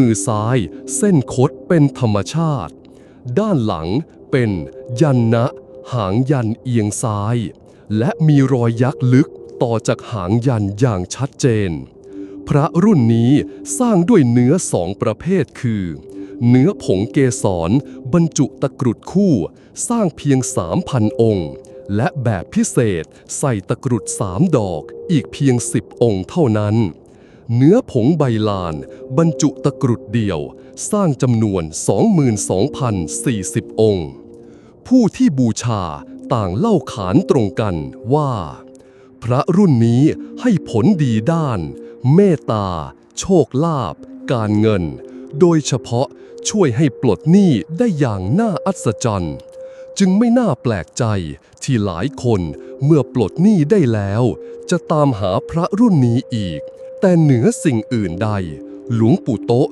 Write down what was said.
มือซ้ายเส้นคดเป็นธรรมชาติ ด้านหลังเป็นยันนะหางยันเอียงซ้าย และมีรอยยักษ์ลึกต่อจากหางยันอย่างชัดเจน พระรุ่นนี้สร้างด้วยเนื้อสองประเภทคือ เนื้อผงเกสรบรรจุตะกรุดคู่ สร้างเพียง3,000องค์ และแบบพิเศษใส่ตะกรุดสามดอกอีกเพียง10องค์เท่านั้น เนื้อผงใบลาน บรรจุตะกรุดเดียว สร้างจำนวน 22,040 องค์ ผู้ที่บูชาต่างเล่าขานตรงกันว่า พระรุ่นนี้ให้ผลดีด้าน เมตตา โชคลาภการเงิน โดยเฉพาะช่วยให้ปลดหนี้ได้อย่างน่าอัศจรรย์จึงไม่น่าแปลกใจที่หลายคนเมื่อปลดหนี้ได้แล้ว จะตามหาพระรุ่นนี้อีก แต่เหนือสิ่งอื่นใด หลวงปู่โตะ